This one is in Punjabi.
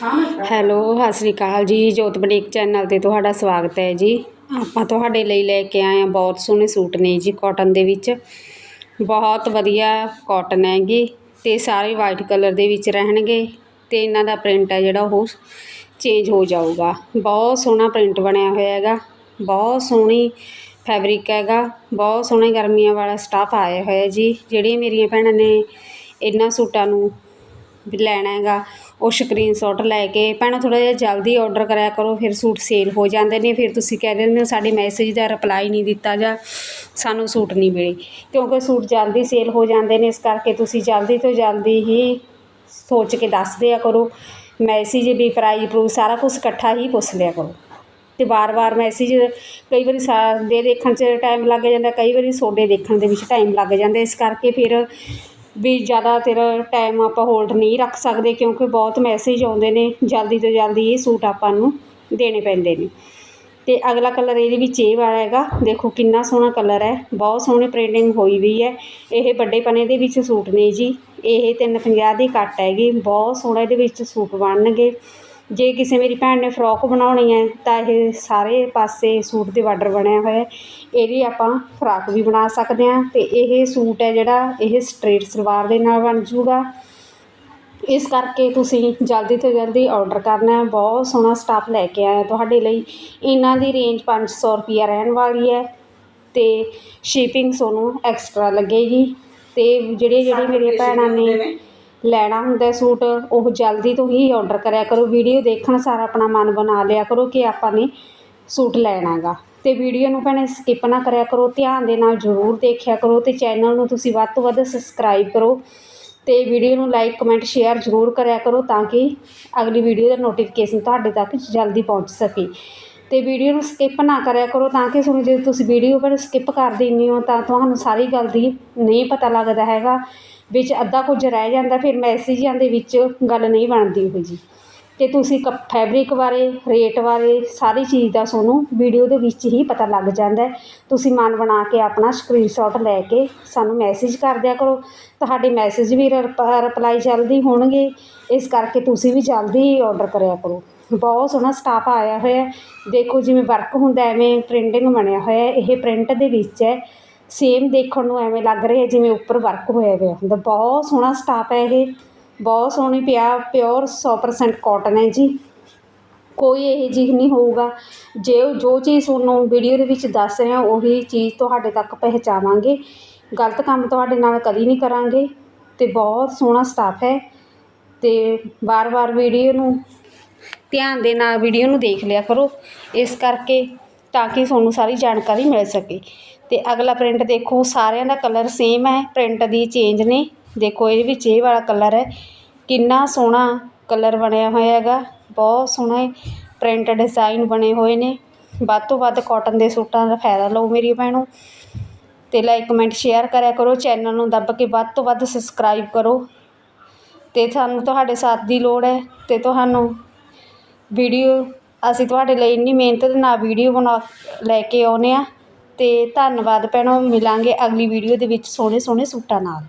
ਹੈਲੋ, ਸਤਿ ਸ਼੍ਰੀ ਅਕਾਲ ਜੀ, ਜੋਤ ਬੁਟੀਕ ਚੈਨਲ ਤੇ ਤੁਹਾਡਾ ਸਵਾਗਤ ਹੈ ਜੀ। ਆਪਾਂ ਤੁਹਾਡੇ ਲਈ ਲੈ ਕੇ ਆਏ ਆ ਬਹੁਤ ਸੋਹਣੇ ਸੂਟ ਨੇ ਜੀ ਕਾਟਨ ਦੇ ਵਿੱਚ। ਬਹੁਤ ਵਧੀਆ ਕਾਟਨ ਹੈਗੀ ਤੇ ਸਾਰੇ ਵਾਈਟ ਕਲਰ ਦੇ ਵਿੱਚ ਰਹਿਣਗੇ ਤੇ ਇਹਨਾਂ ਦਾ ਪ੍ਰਿੰਟ ਹੈ ਜਿਹੜਾ ਉਹ ਚੇਂਜ ਹੋ ਜਾਊਗਾ। ਬਹੁਤ ਸੋਹਣਾ ਪ੍ਰਿੰਟ ਬਣਿਆ ਹੋਇਆ ਹੈਗਾ, ਬਹੁਤ ਸੋਹਣੀ ਫੈਬਰਿਕ ਹੈਗਾ, ਬਹੁਤ ਸੋਹਣੇ ਗਰਮੀਆਂ ਵਾਲਾ ਸਟਾਫ ਆਇਆ ਹੋਇਆ ਜੀ। ਜਿਹੜੀਆਂ ਮੇਰੀਆਂ ਭੈਣਾਂ ਨੇ ਇਹਨਾਂ ਸੂਟਾਂ ਨੂੰ ਲੈਣਾ ਹੈਗਾ ਉਹ ਸਕਰੀਨਸ਼ਾਟ ਲੈ ਕੇ ਭੈਣਾਂ, ਥੋੜ੍ਹਾ ਜਿਹਾ ਜਲਦੀ ਔਡਰ ਕਰਿਆ ਕਰੋ, ਫਿਰ ਸੂਟ ਸੇਲ ਹੋ ਜਾਂਦੇ ਨੇ, ਫਿਰ ਤੁਸੀਂ ਕਹਿ ਦਿੰਦੇ ਹੋ ਸਾਡੇ ਮੈਸੇਜ ਦਾ ਰਿਪਲਾਈ ਨਹੀਂ ਦਿੱਤਾ ਜਾਂ ਸਾਨੂੰ ਸੂਟ ਨਹੀਂ ਮਿਲੇ। ਕਿਉਂਕਿ ਸੂਟ ਜਲਦੀ ਸੇਲ ਹੋ ਜਾਂਦੇ ਨੇ, ਇਸ ਕਰਕੇ ਤੁਸੀਂ ਜਲਦੀ ਤੋਂ ਜਲਦੀ ਹੀ ਸੋਚ ਕੇ ਦੱਸ ਦਿਆ ਕਰੋ। ਮੈਸੇਜ ਵੀ ਪ੍ਰਾਈਜ਼ ਪ੍ਰੂਫ ਸਾਰਾ ਕੁਝ ਇਕੱਠਾ ਹੀ ਪੁੱਛ ਲਿਆ ਕਰੋ। ਅਤੇ ਵਾਰ ਵਾਰ ਮੈਸੇਜ ਕਈ ਵਾਰੀ ਸਾਡੇ ਦੇਖਣ 'ਚ ਟਾਈਮ ਲੱਗ ਜਾਂਦਾ, ਕਈ ਵਾਰੀ ਸੋਡੇ ਦੇਖਣ ਦੇ ਵਿੱਚ ਟਾਈਮ ਲੱਗ ਜਾਂਦਾ, ਇਸ ਕਰਕੇ ਫਿਰ ਵੀ ਜ਼ਿਆਦਾ ਤੇਰਾ ਟਾਈਮ ਆਪਾਂ ਹੋਲਡ ਨਹੀਂ ਰੱਖ ਸਕਦੇ ਕਿਉਂਕਿ ਬਹੁਤ ਮੈਸੇਜ ਆਉਂਦੇ ਨੇ, ਜਲਦੀ ਤੋਂ ਜਲਦੀ ਇਹ ਸੂਟ ਆਪਾਂ ਨੂੰ ਦੇਣੇ ਪੈਂਦੇ ਨੇ। ਅਤੇ ਅਗਲਾ ਕਲਰ ਇਹਦੇ ਵਿੱਚ ਇਹ ਵਾਲਾ ਹੈਗਾ, ਦੇਖੋ ਕਿੰਨਾ ਸੋਹਣਾ ਕਲਰ ਹੈ, ਬਹੁਤ ਸੋਹਣੀ ਪ੍ਰਿੰਟਿੰਗ ਹੋਈ ਵੀ ਹੈ। ਇਹ ਵੱਡੇ ਪਨੇ ਦੇ ਵਿੱਚ ਸੂਟ ਨੇ ਜੀ, ਇਹ ਤਿੰਨ ਪੰਜਾਹ ਦੀ ਕੱਟ ਹੈਗੀ, ਬਹੁਤ ਸੋਹਣਾ ਇਹਦੇ ਵਿੱਚ ਸੂਟ ਬਣਨਗੇ। ਜੇ ਕਿਸੇ ਮੇਰੀ ਭੈਣ ਨੇ ਫਰੋਕ ਬਣਾਉਣੀ ਹੈ ਤਾਂ ਇਹ ਸਾਰੇ ਪਾਸੇ ਸੂਟ ਦੇ ਬਾਰਡਰ ਬਣਿਆ ਹੋਇਆ ਇਹਦੀ ਆਪਾਂ ਫਰਾਕ ਵੀ ਬਣਾ ਸਕਦੇ ਹਾਂ ਅਤੇ ਇਹ ਸੂਟ ਹੈ ਜਿਹੜਾ ਇਹ ਸਟਰੇਟ ਸਲਵਾਰ ਦੇ ਨਾਲ ਬਣ ਜੂਗਾ ਇਸ ਕਰਕੇ ਤੁਸੀਂ ਜਲਦੀ ਤੋਂ ਜਲਦੀ ਆਰਡਰ ਕਰਨਾ ਬਹੁਤ ਸੋਹਣਾ ਸਟਾਫ ਲੈ ਕੇ ਆਇਆ ਤੁਹਾਡੇ ਲਈ। ਇਹਨਾਂ ਦੀ ਰੇਂਜ ਪੰਜ ਸੌ ਰੁਪਈਆ ਰਹਿਣ ਵਾਲੀ ਹੈ ਅਤੇ ਸ਼ਿਪਿੰਗ ਤੁਹਾਨੂੰ ਐਕਸਟਰਾ ਲੱਗੇਗੀ ਅਤੇ ਜਿਹੜੇ ਜਿਹੜੇ ਮੇਰੀਆਂ ਭੈਣਾਂ ਨੇ। ਲੈਣਾ ਹੁੰਦਾ ਸੂਟ, ਉਹ ਜਲਦੀ ਤੋਂ ਹੀ ਔਡਰ ਕਰਿਆ ਕਰੋ। ਵੀਡੀਓ ਦੇਖਣ ਸਾਰ ਆਪਣਾ ਮਨ ਬਣਾ ਲਿਆ ਕਰੋ ਕਿ ਆਪਾਂ ਨੇ ਸੂਟ ਲੈਣਾ ਗਾ ਅਤੇ ਵੀਡੀਓ ਨੂੰ ਭੈਣੇ ਸਕਿੱਪ ਨਾ ਕਰਿਆ ਕਰੋ, ਧਿਆਨ ਦੇ ਨਾਲ ਜ਼ਰੂਰ ਦੇਖਿਆ ਕਰੋ ਅਤੇ ਚੈਨਲ ਨੂੰ ਤੁਸੀਂ ਵੱਧ ਤੋਂ ਵੱਧ ਸਬਸਕ੍ਰਾਈਬ ਕਰੋ ਅਤੇ ਵੀਡੀਓ ਨੂੰ ਲਾਈਕ ਕਮੈਂਟ ਸ਼ੇਅਰ ਜ਼ਰੂਰ ਕਰਿਆ ਕਰੋ ਤਾਂ ਕਿ ਅਗਲੀ ਵੀਡੀਓ ਦਾ ਨੋਟੀਫਿਕੇਸ਼ਨ ਤੁਹਾਡੇ ਤੱਕ ਜਲਦੀ ਪਹੁੰਚ ਸਕੇ। ਅਤੇ ਵੀਡੀਓ ਨੂੰ ਸਕਿੱਪ ਨਾ ਕਰਿਆ ਕਰੋ ਤਾਂ ਕਿ ਤੁਹਾਨੂੰ ਜੇ ਤੁਸੀਂ ਵੀਡੀਓ ਪਰ ਸਕਿੱਪ ਕਰ ਦਿੰਦੇ ਹੋ ਤਾਂ ਤੁਹਾਨੂੰ ਸਾਰੀ ਗੱਲ ਦੀ ਨਹੀਂ ਪਤਾ ਲੱਗਦਾ ਹੈਗਾ, ਵਿੱਚ ਅੱਧਾ ਕੁਝ ਰਹਿ ਜਾਂਦਾ, ਫਿਰ ਮੈਸੇਜਾਂ ਦੇ ਵਿੱਚ ਗੱਲ ਨਹੀਂ ਬਣਦੀ ਹੋਈ ਜੀ। ਅਤੇ ਤੁਸੀਂ ਕ ਫੈਬਰਿਕ ਬਾਰੇ ਰੇਟ ਬਾਰੇ ਸਾਰੀ ਚੀਜ਼ ਦਾ ਤੁਹਾਨੂੰ ਵੀਡੀਓ ਦੇ ਵਿੱਚ ਹੀ ਪਤਾ ਲੱਗ ਜਾਂਦਾ ਤੁਸੀਂ ਮਨ ਬਣਾ ਕੇ ਆਪਣਾ ਸਕਰੀਨਸ਼ਾਟ ਲੈ ਕੇ ਸਾਨੂੰ ਮੈਸੇਜ ਕਰ ਦਿਆ ਕਰੋ। ਤੁਹਾਡੇ ਮੈਸੇਜ ਵੀ ਰਿਪ ਰਿਪਲਾਈ ਜਲਦੀ ਹੋਣਗੇ, ਇਸ ਕਰਕੇ ਤੁਸੀਂ ਵੀ ਜਲਦੀ ਹੀ ਆਰਡਰ ਕਰਿਆ ਕਰੋ। ਬਹੁਤ ਸੋਹਣਾ ਸਟਾਫ ਆਇਆ ਹੋਇਆ ਦੇਖੋ ਜਿਵੇਂ ਵਰਕ ਹੁੰਦਾ ਐਵੇਂ ਪ੍ਰਿੰਟਿੰਗ ਬਣਿਆ ਹੋਇਆ ਇਹ ਪ੍ਰਿੰਟ ਦੇ ਵਿੱਚ ਹੈ। ਸੇਮ ਦੇਖਣ ਨੂੰ ਐਵੇਂ ਲੱਗ ਰਿਹਾ ਜਿਵੇਂ ਉੱਪਰ ਵਰਕ ਹੋਇਆ ਹੋਇਆ ਹੁੰਦਾ ਬਹੁਤ ਸੋਹਣਾ ਸਟਾਫ ਹੈ ਇਹ। ਬਹੁਤ ਸੋਹਣੀ ਪਿਆ ਪਿਓਰ 100% ਕਾਟਨ ਹੈ ਜੀ। ਕੋਈ ਇਹ ਜਿਹੀ ਨਹੀਂ ਹੋਊਗਾ। ਜੇ ਜੋ ਚੀਜ਼ ਤੁਹਾਨੂੰ ਵੀਡੀਓ ਦੇ ਵਿੱਚ ਦੱਸ ਰਹੇ ਹਾਂ ਉਹੀ ਚੀਜ਼ ਤੁਹਾਡੇ ਤੱਕ ਪਹੁੰਚਾਵਾਂਗੇ। ਗਲਤ ਕੰਮ ਤੁਹਾਡੇ ਨਾਲ ਕਦੀ ਨਹੀਂ ਕਰਾਂਗੇ। ਅਤੇ ਬਹੁਤ ਸੋਹਣਾ ਸਟਾਫ ਹੈ। ਅਤੇ ਵਾਰ-ਵਾਰ ਵੀਡੀਓ ਨੂੰ ਧਿਆਨ ਦੇ ਨਾਲ ਵੀਡੀਓ ਨੂੰ ਦੇਖ ਲਿਆ ਕਰੋ। ਇਸ ਕਰਕੇ ਤਾਂ ਕਿ ਤੁਹਾਨੂੰ ਸਾਰੀ ਜਾਣਕਾਰੀ ਮਿਲ ਸਕੇ। ਅਤੇ ਅਗਲਾ ਪ੍ਰਿੰਟ ਦੇਖੋ, ਸਾਰਿਆਂ ਦਾ ਕਲਰ ਸੇਮ ਹੈ ਪ੍ਰਿੰਟ ਦੀ ਚੇਂਜ ਨੇ। ਦੇਖੋ, ਇਹਦੇ ਵਿੱਚ ਇਹ ਵਾਲਾ ਕਲਰ ਹੈ। ਕਿੰਨਾ ਸੋਹਣਾ ਕਲਰ ਬਣਿਆ ਹੋਇਆ ਹੈਗਾ। ਬਹੁਤ ਸੋਹਣਾ ਪ੍ਰਿੰਟ ਡਿਜ਼ਾਈਨ ਬਣੇ ਹੋਏ ਨੇ। ਵੱਧ ਤੋਂ ਵੱਧ ਕਾਟਨ ਦੇ ਸੂਟਾਂ ਦਾ ਫਾਇਦਾ ਲਓ ਮੇਰੀ ਭੈਣੋ। ਅਤੇ ਲਾਈਕ ਕਮੈਂਟ ਸ਼ੇਅਰ ਕਰਿਆ ਕਰੋ। ਚੈਨਲ ਨੂੰ ਦੱਬ ਕੇ ਵੱਧ ਤੋਂ ਵੱਧ ਸਬਸਕ੍ਰਾਈਬ ਕਰੋ। ਅਤੇ ਸਾਨੂੰ ਤੁਹਾਡੇ ਸਾਥ ਦੀ ਲੋੜ ਹੈ। ਅਤੇ ਤੁਹਾਨੂੰ ਵੀਡੀਓ, ਅਸੀਂ ਤੁਹਾਡੇ ਲਈ ਇੰਨੀ ਮਿਹਨਤ ਦੇ ਨਾਲ ਵੀਡੀਓ ਬਣਾ, ਲੈ ਕੇ ਆਉਂਦੇ ਹਾਂ। ਅਤੇ ਧੰਨਵਾਦ ਭੈਣੋ, ਮਿਲਾਂਗੇ ਅਗਲੀ ਵੀਡੀਓ ਦੇ ਵਿੱਚ ਸੋਹਣੇ ਸੋਹਣੇ ਸੂਟਾਂ ਨਾਲ।